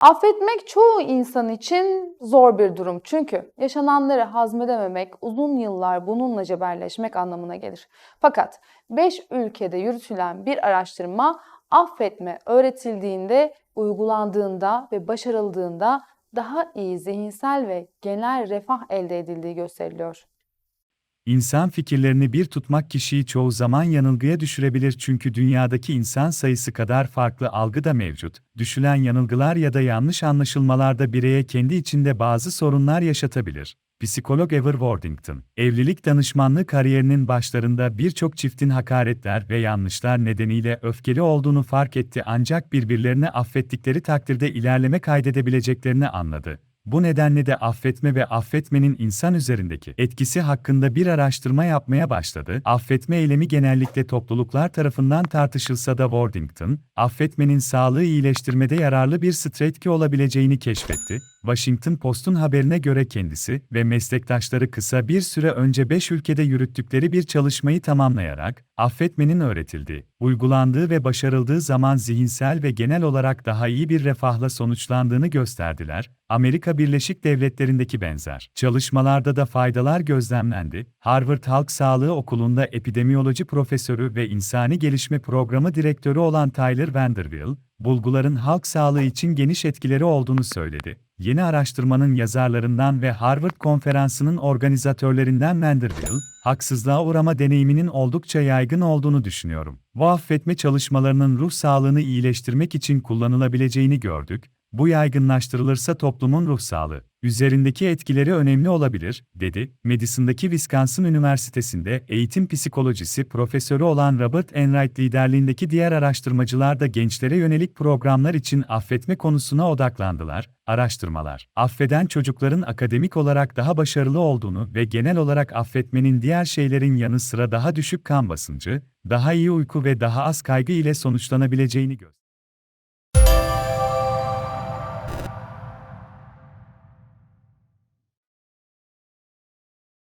Affetmek çoğu insan için zor bir durum. Çünkü yaşananları hazmedememek, uzun yıllar bununla cebelleşmek anlamına gelir. Fakat 5 ülkede yürütülen bir araştırma affetme öğretildiğinde, uygulandığında ve başarıldığında daha iyi zihinsel ve genel refah elde edildiği gösteriliyor. İnsan fikirlerini bir tutmak kişiyi çoğu zaman yanılgıya düşürebilir çünkü dünyadaki insan sayısı kadar farklı algı da mevcut. Düşülen yanılgılar ya da yanlış anlaşılmalar da bireye kendi içinde bazı sorunlar yaşatabilir. Psikolog Ever Worthington, evlilik danışmanlığı kariyerinin başlarında birçok çiftin hakaretler ve yanlışlar nedeniyle öfkeli olduğunu fark etti ancak birbirlerini affettikleri takdirde ilerleme kaydedebileceklerini anladı. Bu nedenle de affetme ve affetmenin insan üzerindeki etkisi hakkında bir araştırma yapmaya başladı. Affetme eylemi genellikle topluluklar tarafından tartışılsa da Worthington, affetmenin sağlığı iyileştirmede yararlı bir strateji olabileceğini keşfetti. Washington Post'un haberine göre kendisi ve meslektaşları kısa bir süre önce 5 ülkede yürüttükleri bir çalışmayı tamamlayarak, affetmenin öğretildiği, uygulandığı ve başarıldığı zaman zihinsel ve genel olarak daha iyi bir refahla sonuçlandığını gösterdiler. Amerika Birleşik Devletleri'ndeki benzer çalışmalarda da faydalar gözlemlendi. Harvard Halk Sağlığı Okulu'nda epidemiyoloji profesörü ve insani gelişme programı direktörü olan Tyler Vanderbilt, bulguların halk sağlığı için geniş etkileri olduğunu söyledi. Yeni araştırmanın yazarlarından ve Harvard Konferansı'nın organizatörlerinden Vanderbilt, haksızlığa uğrama deneyiminin oldukça yaygın olduğunu düşünüyorum. Bu affetme çalışmalarının ruh sağlığını iyileştirmek için kullanılabileceğini gördük. Bu yaygınlaştırılırsa toplumun ruh sağlığı üzerindeki etkileri önemli olabilir, dedi. Madison'daki Wisconsin Üniversitesi'nde eğitim psikolojisi profesörü olan Robert Enright liderliğindeki diğer araştırmacılar da gençlere yönelik programlar için affetme konusuna odaklandılar. Araştırmalar, affeden çocukların akademik olarak daha başarılı olduğunu ve genel olarak affetmenin diğer şeylerin yanı sıra daha düşük kan basıncı, daha iyi uyku ve daha az kaygı ile sonuçlanabileceğini gösterdi.